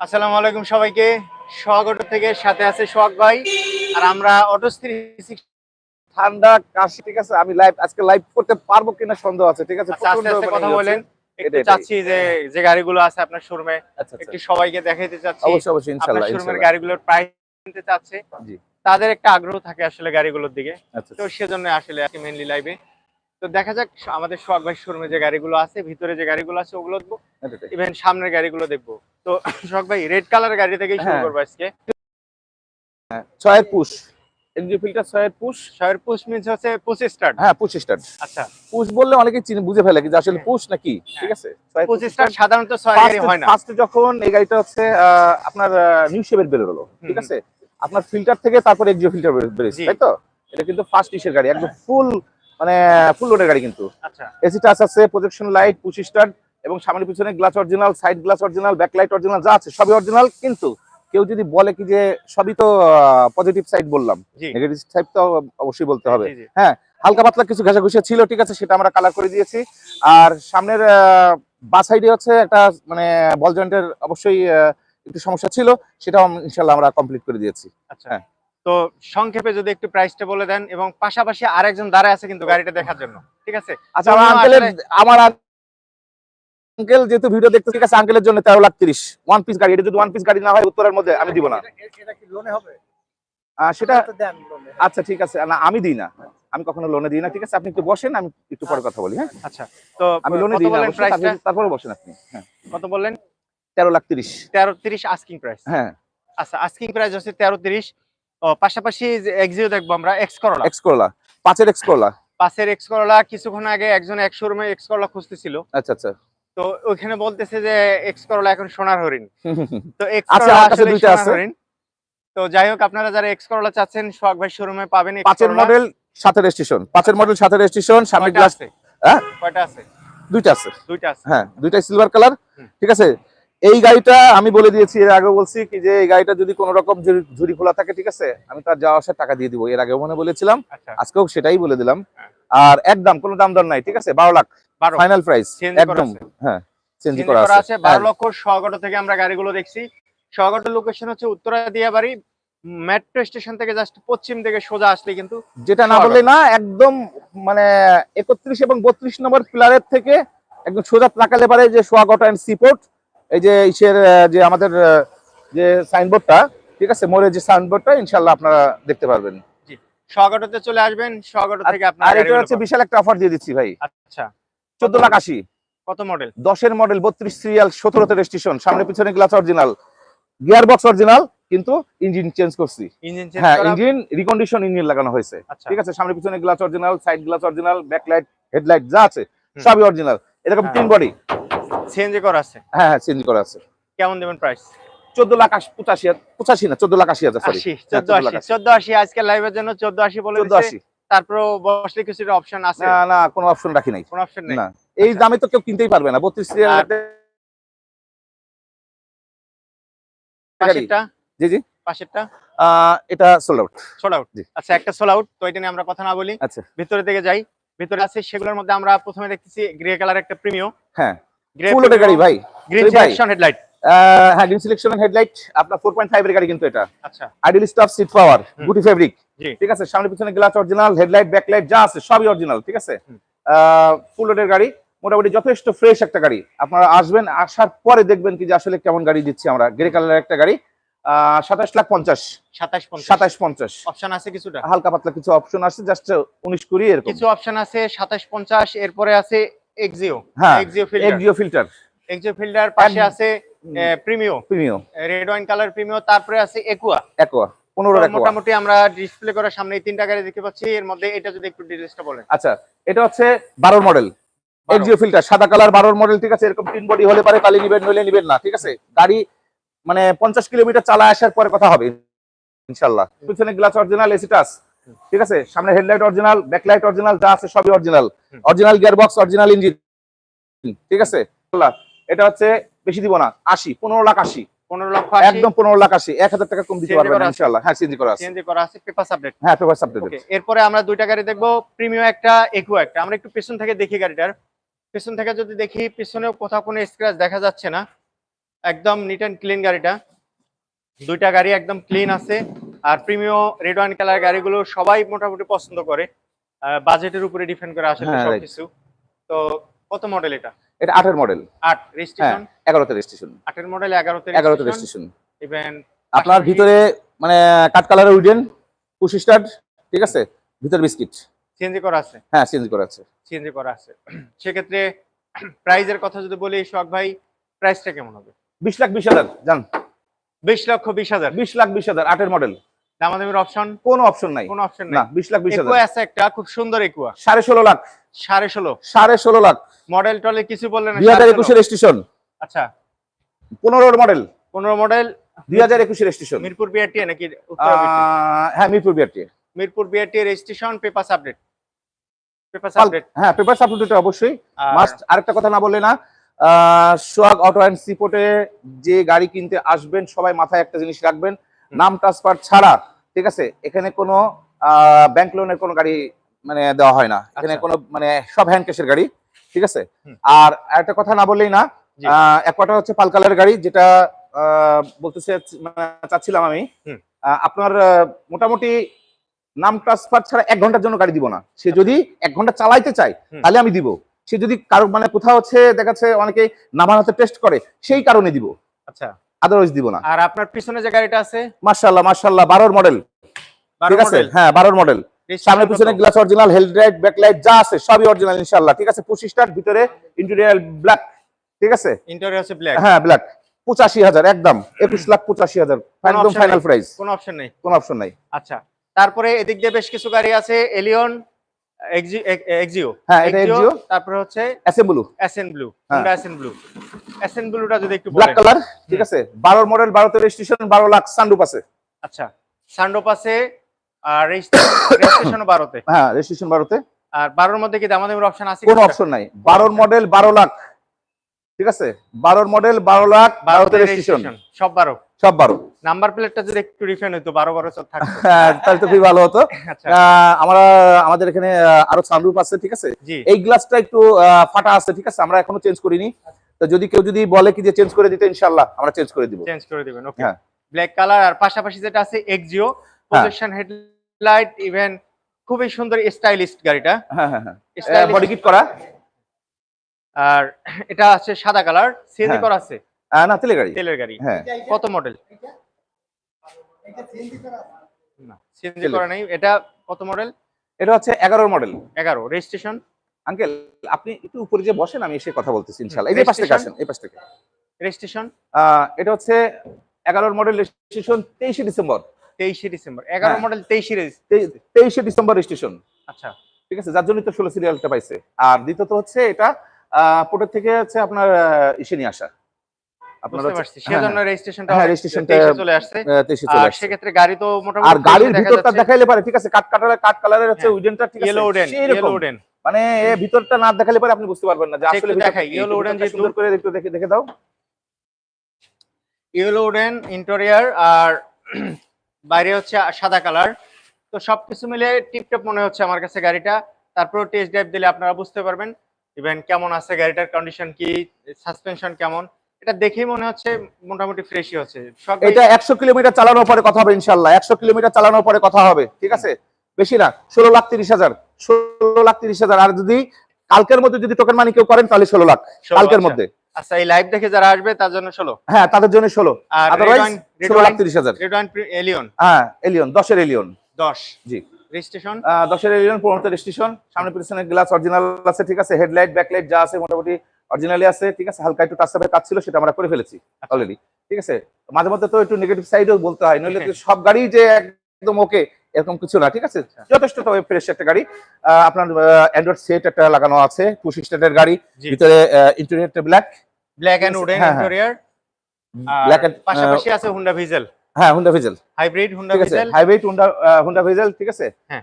আসসালামু আলাইকুম সবাইকে। সোহাগট থেকে সাথে আছে সোহাগ ভাই। আর আমরা অটো থ্রি ঠান্ডা কাশি ঠিক আছে? আমি লাইভ আজকে লাইভ করতে পারব কিনা সন্দেহ আছে ঠিক আছে? আচ্ছা, কথা বলেন। একটু চাচ্ছি যে যে গাড়িগুলো আছে আপনার শোরুমে আচ্ছা আচ্ছা। একটু সবাইকে দেখাইতে চাচ্ছি। অবশ্যই অবশ্যই আপনার ইনশাআল্লাহ শোরুমের গাড়িগুলোর প্রাইস নিতে চাচ্ছে। তাদের একটা আগ্রহ থাকে আসলে গাড়িগুলোর দিকে। তো সেজন্য আসলে আজকে মেইনলি লাইভে তো দেখা যাক আমাদের সোহাগ ভাই শোরুমে যে গাড়িগুলো আছে ভিতরে যে গাড়িগুলো আছে ওগুলো দেখব। ইভেন সামনের গাড়িগুলো দেখব। তো সোহাগ ভাই রেড কালার গাড়ি থেকেই শুরু হ্যাঁ। করব আজকে। ছয়ের পুশ। ফিল্টার ছয়ের পুশ। পুশ মিনস হচ্ছে পুশ স্টার্ট হ্যাঁ পুশ স্টার্ট আচ্ছা। পুশ বললে অনেকে চিনে বুঝে ফেলে যে আসলে হ্যাঁ। পুশ নাকি ঠিক আছে? ছয়ের পুশ স্টার্ট সাধারণত ছয় গাড়ি হয় না। ফার্স্টে যখন এই গাড়িটা হচ্ছে আহ, আপনার নিউ শেপের ঠিক আছে? আপনার ফিল্টার থেকে তারপর এক্সিও ফিল্টার জি। তাই তো? এটা কিন্তু ফার্স্ট ইসের গাড়ি একদম ফুল মানে ফুল লোডের গাড়ি কিন্তু। আচ্ছা। এসি টাচ আছে প্রজেকশন লাইট পুশ স্টার্ট এবং সামনে পিছনে glass original side glass original back light original যা আছে সবই অরিজিনাল কিন্তু কেউ যদি বলে কি যে সবই তো পজিটিভ সাইড বললাম নেগেটিভ সাইড তো অবশ্যই বলতে হবে। জি। হালকা পাতলা কিছু ঘেঁষা ছিল ঠিক আছে সেটা আমরা কালার করে দিয়েছি। আর সামনের বা সাইডে হচ্ছে একটা মানে বল জয়েন্টের অবশ্যই একটু সমস্যা ছিল সেটাও ইনশাল্লাহ আমরা কমপ্লিট করে দিয়েছি। আচ্ছা। হ্যাঁ। তো সংক্ষেপে যদি একটু প্রাইসটা বলে দেন এবং পাশাপাশি আরেকজন দাঁড়ায় আছে কিন্তু গাড়িটা দেখার জন্য ঠিক আছে? আচ্ছা আমার আঙ্কেলের আমার আঙ্কেল যেহেতু ভিডিও দেখতে ঠিক আছে আঙ্কেলের জন্য তেরো লাখ তিরিশ। ওয়ান পিস গাড়ি এটা যদি ওয়ান পিস গাড়ি না হয় উত্তরের মধ্যে আমি দিব না। এটা কি লোনে হবে? আহ, সেটা আচ্ছা ঠিক আছে। না আমি দিই না। আমি কখনো লোনে দিই না ঠিক আছে? আপনি একটু বসেন আমি একটু পরে কথা বলি হ্যাঁ? আচ্ছা তো আমি লোনে দিই না তারপরে বসেন আপনি হ্যাঁ। কত বললেন? তেরো লাখ তিরিশ। তেরো তিরিশ আস্কিং প্রাইস হ্যাঁ। আচ্ছা আস্কিং প্রাইস হচ্ছে তেরো তিরিশ। ও পাশাপাশি এক্সিও দেখব আমরা এক্স করলা এক্স করলা পাঁচের এক্স করলা পাশের এক্স করলা কিছুক্ষণ আগে একজন এক শোরুমে এক্স করলা খুঁজতেছিল। আচ্ছা আচ্ছা। তো ওইখানে বলতেছে যে এক্স করলা এখন সোনার হরিণ। তো এক্স করলা আসলে দুইটা সোনার আছে। হরিণ। তো যাই হোক আপনারা যারা এক্স করলা চাচ্ছেন সোহাগ ভাই শোরুমে পাবেন পাঁচের মডেল সাথে রেজিস্ট্রেশন পাঁচের মডেল সাথে রেজিস্ট্রেশন সামনে গ্লাস হ্যাঁ? কয়টা আছে? দুইটা আছে। দুইটা আছে। হ্যাঁ দুইটাই সিলভার কালার ঠিক আছে? এই গাড়িটা আমি বলে দিয়েছি এর আগে বলছি কি যে এই গাড়িটা যদি কোনো রকম ঝুড়ি- খোলা থাকে ঠিক আছে আমি তার যাওয়া আসার টাকা দিয়ে দিব। এর আগে মনে বলেছিলাম আচ্ছা। আজকেও সেটাই বলে দিলাম। হ্যাঁ। আর একদম কোনো দাম দর নাই ঠিক আছে বারো লাখ। ফাইনাল প্রাইস একদম। হ্যাঁ চেঞ্জ করা আছে। বারো হ্যাঁ, লক্ষ সোহাগট থেকে আমরা গাড়িগুলো দেখছি। সোহাগটের লোকেশন হচ্ছে উত্তরা দিয়াবাড়ি। মেট্রো স্টেশন থেকে জাস্ট পশ্চিম থেকে সোজা আসলে কিন্তু যেটা না। বললে না একদম মানে একত্রিশ এবং বত্রিশ নম্বর পিলারের থেকে একদম সোজা তাকালে পারে যে সোয়াগট অ্যান্ড সিপোর্ট এই যে ইসের যে আমাদের যে সাইনবোর্ডটা ঠিক আছে? মোড়ে যে সাইনবোর্ডটা ইনশাল্লাহ আপনারা দেখতে পারবেন। সোহাগটতে চলে আসবেন সোহাগট থেকে আর এটা হচ্ছে বিশাল একটা অফার দিয়ে দিচ্ছি ভাই। আচ্ছা। চোদ্দ লাখ আশি। কত মডেল দশের মডেল বত্রিশ সিরিয়াল সতেরোতে রেজিস্ট্রেশন সামনে পিছনে glass original gear box original কিন্তু ইঞ্জিন চেঞ্জ করছি। ইঞ্জিন চেঞ্জ হ্যাঁ ইঞ্জিন রিকন্ডিশন ইঞ্জিন লাগানো হয়েছে। আচ্ছা। ঠিক আছে? সামনে পিছনে glass original side glass original backlight headlight যা আছে সবই অরিজিনাল এরকম হ্যাঁ। তিন বডি সিএনজি করা আছে? হ্যাঁ হ্যাঁ চেঞ্জ করা আছে। কেমন দেবেন প্রাইস চোদ্দ লাখ পঁচাশি পঁচাশি না চোদ্দ লাখ আশি হাজার সরি হ্যাঁ, চোদ্দ 14 আশি। চোদ্দ আশি আজকে লাইভের জন্য চোদ্দ আশি বলে চোদ্দ আশি। তারপরেও বসলে কিছুটা অপশন আছে? না না কোনো অপশন রাখি নাই। কোন অপশন নেই? না এই আচ্ছা। দামে তো কেউ কিনতেই পারবে না। বত্রিশ জি জি। পাশেরটা? এটা সোল্ড আউট সোল আউট জি। আচ্ছা একটা সোল আউট তো এটা নিয়ে আমরা কথা না বলি। আচ্ছা। ভিতরে দিকে যাই। ভিতরে আছে সেগুলোর মধ্যে আমরা প্রথমে দেখতেছি গ্রে কালার একটা প্রিমিও হ্যাঁ। গ্রে গাড়ি ভাই। গ্রিন সিলেকশন হেডলাইট হ্যাঁ গ্রিন সিলেকশন হেডলাইট আপনার ফোর পয়েন্ট ফাইভ এর গাড়ি কিন্তু এটা। আচ্ছা। আইডিয়াল স্টাফ সিট পাওয়ার গুটি ফেব্রিক ঠিক আছে সামনে পিছনে গ্লাস অরিজিনাল হেডলাইট ব্যাকলাইট যা আছে সবই অরিজিনাল ঠিক আছে? ফুল লোডের গাড়ি মোটামুটি যথেষ্ট ফ্রেশ একটা গাড়ি। আপনারা আসবেন আসার পরে দেখবেন কি যে আসলে কেমন গাড়ি দিচ্ছি আমরা। গ্রে কালারের একটা গাড়ি। সাতাশ লাখ পঞ্চাশ। সাতাশ পঞ্চাশ। সাতাশ পঞ্চাশ। অপশন আছে কিছুটা? হালকা পাতলা কিছু অপশন আছে জাস্ট উনিশ কুড়ি এরকম। কিছু অপশন আছে সাতাশ পঞ্চাশ এরপরে আছে এক্সিও হ্যাঁ Axio filter Axio filter Axio filter পাশে আছে Premio Premio red wine colour Premio তারপরে আছে একুয়া একোয়া পনেরো একোয়া মোটামুটি আমরা ডিসপ্লে করার সামনে তিনটা গাড়ি দেখতে পাচ্ছি এর মধ্যে এটা যদি একটু ডিটেলসটা বলেন। আচ্ছা এটা হচ্ছে বারোর মডেল বারো। এক্সিও ফিল্টার সাদা কালার বারোর মডেল ঠিক আছে? এরকম তিন বডি হলে পারে নিবেন নইলে নিবেন না ঠিক আছে? গাড়ি মানে পঞ্চাশ কিলোমিটার চালা আসার পরে কথা হবে ইনশাল্লাহ। পিছনে গ্লাস অরিজিনাল এসি টাচ ঠিক আছে? সামনে হেডলাইট অরিজিনাল ব্যাকলাইট অরিজিনাল যা আছে সবই original. Original gear box original engine. ঠিক আছে। এটা হচ্ছে বেশি দিব না আশি পনেরো লাখ আশি। পনেরো লক্ষ একদম পনেরো লাখ আশি। এক হাজার টাকা কম দিতে পারবেন করা ইনশাল্লাহ হ্যাঁ সিএনজি করা আছে। সিএনজি করা আছে পেপার আপডেট। হ্যাঁ পেপার ওকে এরপরে আমরা দুইটা গাড়ি দেখব প্রিমিয়াম একটা একুয়া একটা। আমরা একটু পেছন থেকে দেখি গাড়িটার। পেছন থেকে যদি দেখি পিছনেও কোথাও কোনো স্ক্র্যাচ দেখা যাচ্ছে না। একদম নিট অ্যান্ড ক্লিন গাড়িটা। দুইটা গাড়ি একদম ক্লিন আছে। আর প্রিমিয় রেড ওয়াইন কালার গাড়িগুলো সবাই মোটামুটি পছন্দ করে। বাজেটের উপরে ডিপেন্ড করে আসলে হ্যাঁ. সবকিছু। তো কত মডেল এটা? এটা আটের মডেল আট রেজিস্ট্রেশন এগারোতে রেজিস্ট্রেশন আটের মডেল এগারোতে এগারোতে রেজিস্ট্রেশন ইভেন আপনার ভিতরে মানে কাঠ কালারের উইডেন পুশ স্টার্ট ঠিক আছে? ভিতর বিস্কিট। সিএনজি করা আছে? হ্যাঁ চেঞ্জ করা আছে। সিএনজি করা আছে। সেক্ষেত্রে প্রাইজের কথা যদি বলি শখ ভাই প্রাইসটা কেমন হবে? বিশ লাখ বিশ হাজার জান বিশ লক্ষ বিশ হাজার। বিশ লাখ বিশ হাজার আটের মডেল দামাদামির অপশন কোনো অপশন নাই। কোনো অপশন না বিশ লাখ বিশ হাজার। আছে একটা খুব সুন্দর একুয়া সাড়ে ষোলো লাখ। সাড়ে ষোলো। সাড়ে ষোলো লাখ। মডেল টলে কিছু বললেন দুই হাজার ষোলো। আচ্ছা। পনেরোর মডেল পনেরো মডেল দুই হাজার একুশে রেজিস্ট্রেশন মিরপুর বিআরটি নাকি উত্তরা হ্যাঁ Mirpur BRT Mirpur BRT registration papers update papers update হ্যাঁ পেপার সাপোর্টেড অবশ্যই। মাস্ট আরেকটা কথা না বললে না। সোয়াগ অটো অ্যান্ড সিপোর্টে যে গাড়ি কিনতে আসবেন সবাই মাথায় একটা জিনিস রাখবেন নাম ট্রান্সফার ছাড়া ঠিক আছে? এখানে কোনো ব্যাংক লোনের কোনো গাড়ি মানে দেওয়া হয় না। এখানে আচ্ছা। কোনো মানে সব হ্যান্ড ক্যাশের গাড়ি ঠিক আছে। আর একটা কথা না বললেই না এক কটা হচ্ছে পাল কালারের গাড়ি যেটা আহ, বলতে মানে চাচ্ছিলাম আমি। আপনার মোটামুটি নাম ট্রান্সফার ছাড়া এক ঘণ্টার জন্য গাড়ি দিব না। সে যদি এক ঘণ্টা চালাইতে চায় তাহলে আমি দিব। সে যদি কারও মানে কোথাও হচ্ছে দেখাচ্ছে অনেকে নামার হাতে টেস্ট করে সেই কারণে দিব। আচ্ছা। আদারওয়াইজ দিব না। আর আপনার পিছনে যে গাড়িটা আছে? মার্শাল্লাহ মার্শাল্লাহ বারোর মডেল ঠিক আছে? হ্যাঁ বারোর মডেল সামনে পিছনে? গ্লাস অরিজিনাল হেডলাইট ব্যাকলাইট যা আছে সবই অরিজিনাল ইনশাআল্লাহ। ঠিক আছে? পঁচিশ টার ভিতরে ইন্টেরিয়ার ব্ল্যাক ঠিক আছে? ইন্টেরিয়র আছে ব্ল্যাক হ্যাঁ ব্ল্যাক পঁচাশি হাজার একদম। একুশ লাখ পঁচাশি হাজার। একদম ফাইনাল প্রাইস কোনো অপশন নেই। কোনো অপশন নাই। আচ্ছা। তারপরে এদিক দিয়ে বেশ কিছু গাড়ি আছে। এলিয়ন এক্সিও হ্যাঁ এটা এক্সিও তারপর হচ্ছে এসএন ব্লু হ্যাঁ। হোন্ডা এসএন ব্লু এসএন ব্লুটা যদি একটু ব্ল্যাক কালার ঠিক আছে। বারোর মডেল বারোতে রেজিস্ট্রেশন বারো লাখ সানরুফ আছে। আচ্ছা সানরুফ আছে আর রেজিস্ট্রেশনও বারোতে। হ্যাঁ রেজিস্ট্রেশন বারোতে। আর বারোর মধ্যে কি দামাদামির অপশন আছে কোনো অপশন নাই। বারোর মডেল বারো লাখ। ঠিক আছে? বারোর মডেল বারো লাখ বারোতে রেজিস্ট্রেশন সব বারো। সব বারো। নাম্বার প্লেটটা যদি একটু রিফাইন হতো বারো বারো সব থাকতো। হ্যাঁ তাহলে তো খুবই ভালো হতো। আচ্ছা। আমরা আমাদের এখানে আরও সানরুপ আছে ঠিক আছে? এই গ্লাসটা একটু ফাটা আছে ঠিক আছে? আমরা এখনও চেঞ্জ করিনি। তো যদি কেউ যদি বলে কি যে চেঞ্জ করে দিতে ইনশাল্লাহ আমরা চেঞ্জ করে দিব। চেঞ্জ করে দিবেন ওকে হ্যাঁ। ব্ল্যাক কালার আর পাশাপাশি যেটা আছে এক্সিও প্রজেকশন হেডলাইট ইভেন খুবই সুন্দর স্টাইলিস্ট গাড়িটা। হ্যাঁ হ্যাঁ হ্যাঁ। বডি কিট করা? আর এটা আছে সাদা কালার সিএনজি হ্যাঁ। করা আছে? না তেলের গাড়ি। তেলের গাড়ি। হ্যাঁ। কত মডেল না সিএনজি করা নাই। এটা কত মডেল এটা হচ্ছে এগারোর মডেল এগারো। রেজিস্ট্রেশন আঙ্কেল আপনি একটু উপরে যে বসেন আমি এসে কথা বলতেছি ইনশাল্লাহ এই পাশ থেকে আসেন এই পাশ থেকে। রেজিস্ট্রেশন এটা হচ্ছে এগারোর মডেল রেজিস্ট্রেশন তেইশে ডিসেম্বর। তেইশে ডিসেম্বর। এগারো হ্যাঁ। মডেল তেইশে তেইশে ডিসেম্বর রেজিস্ট্রেশন আচ্ছা। ঠিক আছে যার জন্য তো ষোলো সিরিয়ালটা পাইছে। আর দ্বিতীয়ত হচ্ছে এটা পোর্টের থেকে হচ্ছে আপনার ইসে নিয়ে আসা। হ্যাঁ, হ্যাঁ, হ্যাঁ, আর গাড়ির ভিতরটা দেখাইলে পারে ঠিক আছে? কাট কাট কালারের হচ্ছে। ঠিক আছে? মানে ভিতরটা না দেখালে পরে আপনি বুঝতে পারবেন না যে আসলে দেখাই, সুন্দর করে একটু দেখে দেখে দাও। ইয়েলো ইন্টেরিয়র আর বাইরে হচ্ছে সাদা কালার। তো সবকিছু মিলে টিপটপ মনে হচ্ছে আমার কাছে গাড়িটা। তারপর টেস্ট ড্রাইভ দিলে আপনারা বুঝতে পারবেন। ইভেন কেমন আছে গাড়িটার কন্ডিশন কি সাসপেনশন কেমন এটা দেখেই মনে হচ্ছে মোটামুটি ফ্রেশই হচ্ছে। এটা একশো কিলোমিটার চালানোর পরে কথা হবে ইনশাল্লাহ একশো কিলোমিটার চালানোর পরে কথা হবে ঠিক আছে? বেশি না ষোলো লাখ তিরিশ হাজার ষোলো লাখ তিরিশ হাজার। আর যদি কালকের মধ্যে যদি টোকেন মানি কেউ করেন তাহলে ষোলো লাখ কালকের মধ্যে। আচ্ছা এই লাইভ দেখে যারা আসবে তার জন্য ষোলো? হ্যাঁ তাদের জন্য ষোলো। আর আদারওয়াইজ ষোলো লাখ তিরিশ হাজার। এলিয়ন হ্যাঁ এলিয়ন দশের এলিয়ন দশ। জি। রেজিস্ট্রেশন আহ, দশের এলিয়ন পনেরোতে রেজিস্ট্রেশন সামনে পিছনে গ্লাস অরিজিনাল আছে ঠিক আছে? হেডলাইট ব্যাকলাইট যা আছে মোটামুটি অরিজিনালি আছে ঠিক আছে? হালকা একটু টাচ কাজ ছিল সেটা আমরা করে ফেলেছি আচ্ছা। অলরেডি ঠিক আছে? মাঝে মধ্যে তো একটু নেগেটিভ সাইডও বলতে হয় নইলে তো সব গাড়ি যে একদম ওকে এরকম কিছু না ঠিক আছে? যথেষ্ট তবে ফ্রেশ একটা গাড়ি। আপনার অ্যান্ড্রয়েড সেট একটা লাগানো আছে পুশ স্টার্টের গাড়ি ভিতরে ইন্টেরিয়রটা ব্ল্যাক ব্ল্যাক এন্ড উডেন হ্যাঁ, হ্যাঁ। ইন্টেরিয়র ব্ল্যাক পাশাপাশি আছে হুন্ডা ভিজেল হ্যাঁ Honda Vezel hybrid Honda Vezel hybrid Honda Honda Vezel ঠিক আছে? হ্যাঁ।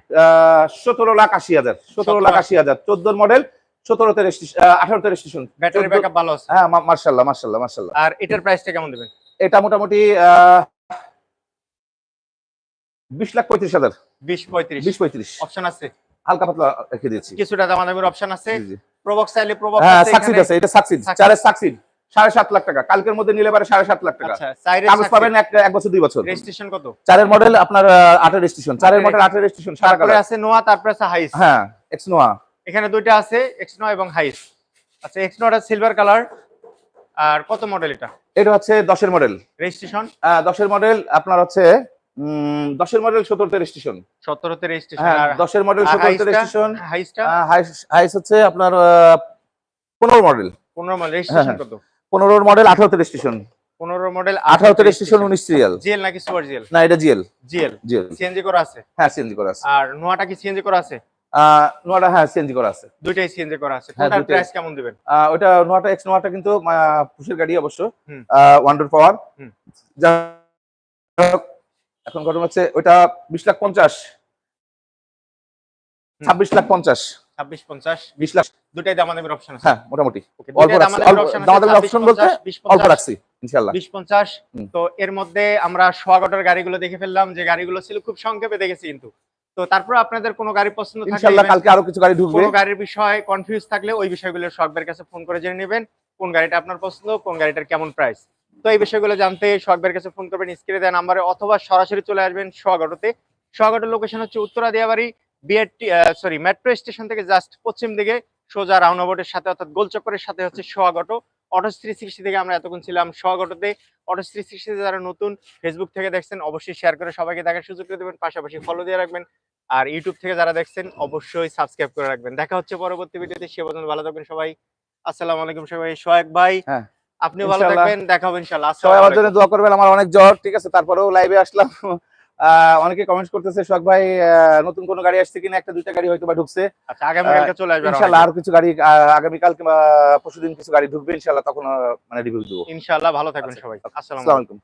সতেরো লাখ আশি হাজার সতেরো 17 লাখ আশি হাজার। চোদ্দোর মডেল সতেরোতে রেজিস্ট্রেশন আঠারোতে রেজিস্ট্রেশন ব্যাটারি ব্যাকআপ ভালো আছে। হ্যাঁ মা- মার্শাল্লাহ মার্শাল্লাহ মার্শাল্লাহ। আর এটার প্রাইসটা কেমন দেবেন? এটা মোটামুটি আহ, বিশ লাখ পঁয়ত্রিশ হাজার। বিশ পঁয়ত্রিশ। বিশ পঁয়ত্রিশ। অপশন আছে। হালকা পাতলা রেখে দিয়েছি। কিছুটা দামাদামির অপশন আছে। প্রবক্স চাইলে প্রবক্স হ্যাঁ আছে সাকসিড আছে এটা সাকসিড। চারের সাকসিড সাড়ে সাত লাখ টাকা। কালকের মধ্যে নিলে পারে সাড়ে সাত লাখ টাকা। আচ্ছা কাগজ পাবেন এক বছর দুই বছর। রেজিস্ট্রেশন কত? চারের মডেল আপনার আটের স্টেশন চারের মডেল আটের স্টেশন সারা কালার আছে নোয়া তারপরে আছে হাইস। হ্যাঁ এক্স নোয়া এখানে দুইটা আছে এক্স নোয়া এবং হাইস। আচ্ছা এক্স নোয়াটা সিলভার কালার আর কত মডেল এটা? এটা হচ্ছে দশের মডেল রেজিস্ট্রেশন দশের মডেল আপনার হচ্ছে দশের মডেল সতেরোতে রেজিস্ট্রেশন সতেরোতে রেজিস্ট্রেশন হ্যাঁ আর দশের মডেল সতেরোতে রেজিস্ট্রেশন হাইসটা? হাইস হচ্ছে আপনার পনেরো মডেল পনেরো মডেল রেজিস্ট্রেশন হ্যাঁ। কত? পনেরোর মডেল আঠারোতে রেজিস্ট্রেশন পনেরো মডেল আঠারোতে রেজিস্ট্রেশন উনিশ সিরিয়াল জিএল নাকি সুপার জিএল না এটা জিএল জিএল জিএল সিএনজি করা আছে? হ্যাঁ সিএনজি করা আছে। আর নোয়াটা কি সিএনজি করা আছে? নোয়াটা হ্যাঁ সিএনজি করা আছে। দুইটাই সিএনজি করা আছে। হ্যাঁ, কোনটার প্রাইস কেমন দিবেন? ওটা নোয়াটা এক্স নোয়াটা কিন্তু পুশের গাড়ি অবশ্য। পাওয়ার এখন ঘটনা হচ্ছে ওটা বিশ লাখ পঞ্চাশ। ছাব্বিশ লাখ পঞ্চাশ। ছাব্বিশ পঞ্চাশ বিশ লাখ। দুটাই দামাদামির অপশন আছে। হ্যাঁ মোটামুটি। অল্প দামাদামির অল্প- option আছে, দামাদামির 26, option বলতে অল্প রাখছি ইনশাল্লাহ বিশ পঞ্চাশ। তো এর মধ্যে আমরা সোয়াগটের গাড়িগুলো দেখে ফেললাম যে গাড়িগুলো ছিল খুব সংক্ষেপে দেখেছি কিন্তু। তো তারপর আপনাদের কোনো গাড়ি পছন্দ থাকলে ইনশাল্লাহ কালকে আরও কিছু গাড়ি ঢুকবে। কোনো গাড়ির বিষয়ে কনফিউজ থাকলে ওই বিষয়গুলো সোহাগবের কাছে ফোন করে জেনে নেবেন কোন গাড়িটা আপনার পছন্দ কোন গাড়িটার কেমন প্রাইস তো এই বিষয়গুলো জানতে সোহাগবের কাছে ফোন করবেন স্ক্রিনে দেওয়া নাম্বারে অথবা সরাসরি চলে আসবেন সোহাগটতে সোহাগটের লোকেশন হচ্ছে Uttara Diabari BRT sorry metro station থেকে জাস্ট পশ্চিম দিকে সোজা রাউন্ডাবোটের সাথে অর্থাৎ গোলচক্করের সাথে হচ্ছে সোহাগটো অটো থ্রি সিক্সটি থেকে আমরা এতক্ষণ ছিলাম সোহাগটোতে অটো থ্রি সিক্সটিতে যারা নতুন ফেসবুক থেকে দেখছেন অবশ্যই শেয়ার করে সবাইকে দেখার সুযোগ করে দেবেন পাশাপাশি ফলো দিয়ে রাখবেন। আর ইউটিউব থেকে যারা দেখছেন অবশ্যই সাবস্ক্রাইব করে রাখবেন। দেখা হচ্ছে পরবর্তী ভিডিওতে সে পর্যন্ত ভালো থাকবেন সবাই। আসসালামু আলাইকুম সবাই। সোহাগ ভাই হ্যাঁ। আপনি ভালো। থাকবেন দেখা হবে ইনশাআল্লাহ। সবাই আমার জন্য দোয়া করবেন আমার অনেক জ্বর ঠিক আছে? তারপরেও লাইভে আসলাম। অনেকে কমেন্ট করতেছে শখ ভাই আহ, নতুন কোনো গাড়ি আসছে কিনা? একটা দুইটা গাড়ি হয়তো বা ঢুকছে। আচ্ছা আগামীকালকে চলে আসবে ইনশাল্লাহ আর কিছু গাড়ি আগামীকাল কিংবা পরশুদিন কিছু গাড়ি ঢুকবে ইনশাল্লাহ তখন মানে রিভিউ দেবো। ইনশাআল্লাহ ভালো থাকবেন আচ্ছা, সবাই। আসসালাম আসসালামু আলাইকুম।